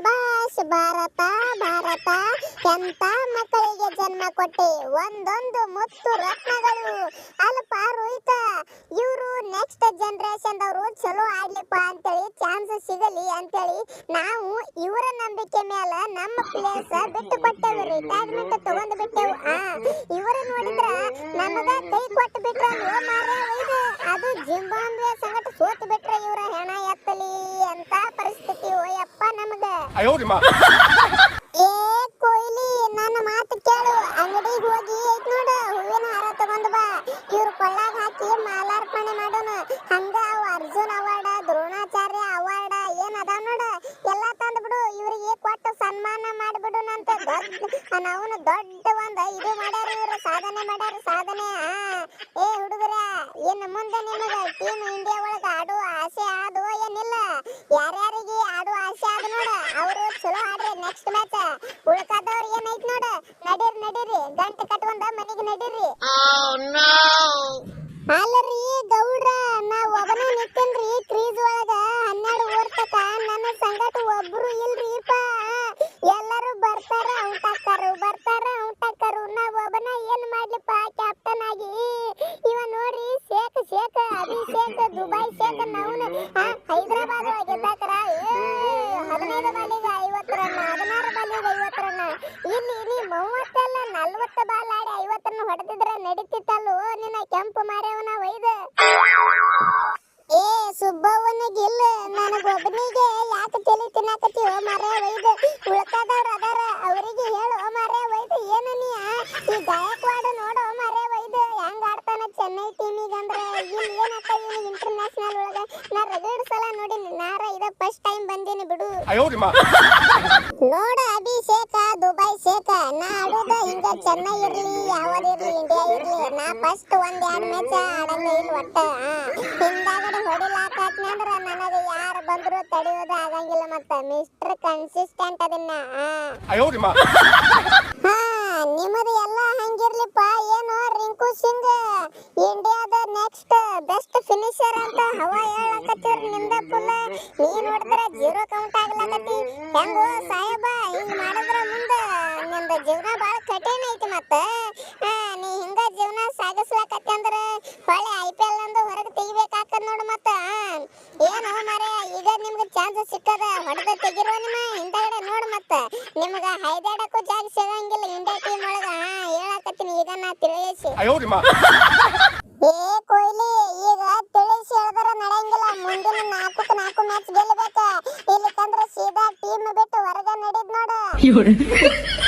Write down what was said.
ಶಬಾಷ್ ಭಾರತ ಭಾರತ. ಎಂತ ಮಕ್ಕಳಿಗೆ ಜನ್ಮ ಕೊಟ್ಟೆ? ಒಂದೊಂದು ಮುತ್ತು ರತ್ನಗಳು. ಅಲ್ಪ ರೋಹಿತ, ಇವರು ನೆಕ್ಸ್ಟ್ ಜನರೇಷನ್ ದವರು ಚಲೋ ಆಡ್ಲಿಪ್ಪ ಅಂತೇಳಿ ಚಾನ್ಸ್ ಸಿಗಲಿ ಅಂತೇಳಿ ನಾವು ಇವರ ನಂಬಿಕೆ ಮೇಲೆ ನಮ್ಮ ಪ್ಲೇಸ್ ಬಿಟ್ಟು ಕೊಟ್ಟೆವು ರಿಟೈರ್ಮೆಂಟ್ ತಗೊಂಡ್ ಬಿಟ್ಟೆವು. ಆ, ಇವರ ನೋಡಿದ್ರ ನಮಗ ಕೈ ಕೊಟ್ಟು ಬಿಟ್ರ ಅದು ಜಿಂಬಾಂಬೆ ಸಂಗಟ ಸೋತು ಬಿಟ್ರ ಇವರ ಹೆಣ ಎಂತ ಪರಿಸ್ಥಿತಿ ಓಯಪ್ಪ ನಮಗ? ಏ ಕೊಯ್ಲಿ ನನ್ನ ಮಾತು ಕೇಳು. ಅಂಗಡಿಗೆ ಹೋಗಿ ಐತ್ ನೋಡು ಹೂವಿನ ಹಾರ ತಗೊಂಡ್ ಬಾ. ಇವ್ರ ಕೊಳ್ಳಾಗ ಹಾಕಿ ಮಾಲಾರ್ಪಣೆ ಮಾಡೋಣ ಹಂಗ ಅವ ಅರ್ಜುನ್ ಅವಾರ್ಡ ದ್ರೋಣಾಚಾರ್ಯ ಅವಾರ್ಡ ಏನ್ ನೋಡಿ. ಎಲ್ಲಾ ತಂದ್ ಬಿಡು ಇವ್ರಿಗೆ ಕೊಟ್ಟು ಸನ್ಮಾನ ಮಾಡ್ಬಿಡುನಂತ ದೊಡ್ಡ ಅವನು ದೊಡ್ಡ ಒಂದ್ ಇದು ಮಾಡ್ಯಾರ ಇವ್ರು ಸಾಧನೆ ಮಾಡ್ಯಾರ ಸಾಧನೆ. ಏ ಹುಡುಗರ ಏನ್ ಮುಂದೆ ನಿಮಗ ಟೀಮ್ ಇಂಡಿಯಾ ಒಳಗ ನೆಕ್ಸ್ಟ್ ಮ್ಯಾಚ್ ಉಳ್ಕಾದವ್ರ ಏನೈತ್ ನೋಡ? ನಡೀರಿ ನಡೀರಿ. ಗಂಟೆ ಕಟ್ಕೊಂಡ ಮನೆಗೆ ನಡೀರಿ. ಅಲ್ಲರಿ ಗೌಡ್ರ ನಾ ಒಬ್ಬನೇ ನಿಂತೇನ್ರಿ ಕ್ರೀಜ್ ಒಳಗ ಹನ್ನೆರಡು ಓವರ್ ತಕ. ನನ್ನ ಸಂಗಟ ಒಬ್ರು ಇಲ್ರಿಪ್ಪ ಎಲ್ಲರೂ ಬರ್ತಾರ ಔಟ್ ಹಾಕಾರು ಬರ್ತಾರ ಔಟ್ ಹಾಕಾರು ನಾ ಒಬ್ಬನ ಏನ್ ಮಾಡ್ಲಿಪ್ಪ? ಕ್ಯಾಪ್ಟನ್ ಆಗಿ. ಇವ ನೋಡ್ರಿ ಶೇಖ್ ಶೇಖ್ ಅಭಿಷೇಕ್ ದುಬೈ ಶೇಖ್ ನವನ ಹೈದರಾಬಾದ್ ಒಳಗೆ. ಇಲ್ಲಿ ಇಲ್ಲಿ ಮೂವತ್ತಲ್ಲ, ನಲ್ವತ್ತ ಬಾಲಾಡಿ ಐವತ್ತನ್ನು ಹೊಡೆದಿದ್ರೆ ನಡೀತಿತ್ತಲ್ಲೋ, ನಿನ್ನ ಕೆಂಪು ಮಾರ್ಯವನ ಒಯ್ದ. ಏ ಸುಬ್ಬವನಿಗಿಲ್ಲ ನನಗೊಬ್ಬನಿಗೆ ಯಾಕೆ ತಲೆ ತಿನ್ನಾಕತ್ತೀವ ಮರ ಒಯ್ದ? ಉಳ್ಕದವ್ರ ಅದಾರ, ಅವರಿಗೆ ಹೇಳು ಮರ ಒಯ್ದ. ಈ ಗಾಯಕ್ವಾಡ ನೋಡೋ ಮರ ಒಯ್ದ. ಹೆಂಗ್ ಚೆನ್ನೈ ಟೀಮಿಗಂದ್ರೆ ಇಲ್ಲಿ ಏನಪ್ಪ ಇವನಿಗೆ ಇಂಟರ್ನ್ಯಾಷನಲ್ ಒಳಗ? ನಾ ರಗಡ್ ಸಲ ನೋಡಿನಿ, ನಾರ ಇದ ಫಸ್ಟ್ ಟೈಮ್ ಬಂದೀನಿ ಬಿಡು. ನೋಡ ಅಭಿಷೇಕ ದುಬೈ ಶೇಖ. ನಾ ಆಡೋದ ಹಿಂಗ ಚೆನ್ನೈ ಇರ್ಲಿ ಯಾವದ್ ಇರ್ಲಿ ಇಂಡಿಯಾ ಇರ್ಲಿ. ನಾ ಫಸ್ಟ್ ಒಂದ್ ಎರಡ್ ಮ್ಯಾಚ್ ಆಡಂಗ ಇಲ್ಲ ಒಟ್ಟ ಹಿಂದಾಗಡೆ ಹೊಡಿಲಾಕಂದ್ರ ನನಗ ಯಾರ ಬಂದ್ರು ತಡೆಯೋದು ಆಗಂಗಿಲ್ಲ ಮತ್ತ. ಮಿಸ್ಟರ್ ಕನ್ಸಿಸ್ಟೆಂಟ್ ಅದನ್ನ ಹಾ ನಿಮ್ಮದು ಎಲ್ಲ ಹಂಗಿರ್ಲಿಪ್ಪ. ಏನು ರಿಂಕು ಸಿಂಗ್ ಇಂಡಿಯಾದ ನೆಕ್ಸ್ಟ್ ಬೆಸ್ಟ್ ಫಿನಿಶರ್ ಅಂತ ಹವಾ ಹೇಳಕತ್ತೀರ ನಿಮ್ದ ಫುಲ್ ನೀ ನೋಡಿದ್ರೆ ಜೀರೋ ಕೌಂಟ್ ಆಗ್ಲಕತ್ತಿ. ಹೆಂಗೋ ಸಾಹೇಬ, ಹಿಂಗ್ ಮಾಡಿದ್ರ ಮುಂದ ನಿಂದ ಜೀವನ ಬಾಳ ಕಠಿಣ ಐತಿ ಮತ್ತ. ನೀ ಹಿಂಗ ಜೀವನ ಸಾಗಿಸ್ಲಾಕತ್ತಿ ಅಂದ್ರ ಹೊಳೆ ಐ ಪಿ ಎಲ್ ಅಂದು ಹೊರಗೆ ತೆಗಿಬೇಕಾಕದ್ ನೋಡು ಮತ್ತ. ಏನು ಮಾರೇ ಈಗ ನಿಮ್ಗೆ ಚಾನ್ಸ್ ಸಿಕ್ಕದ ಹೊಡೆದ ತೆಗಿರೋ ನಿಮ್ಮ ಹಿಂದಗಡೆ ನೋಡು ಮತ್ತ. ನಿಮ್ಗ ಹೈದಾಡಕ್ಕೂ ಜಾಗ ಸಿಗಂಗಿಲ್ಲ ಇಂಡಿಯಾ ಟೀಮ್ ಒಳಗ. ಹೇಳಕತ್ತೀನಿ, ಈಗ ನಾ ತಿಳಿಸಿ ಮ್ಯಾಚ್ ಗೆಲ್ಲಬೇಕ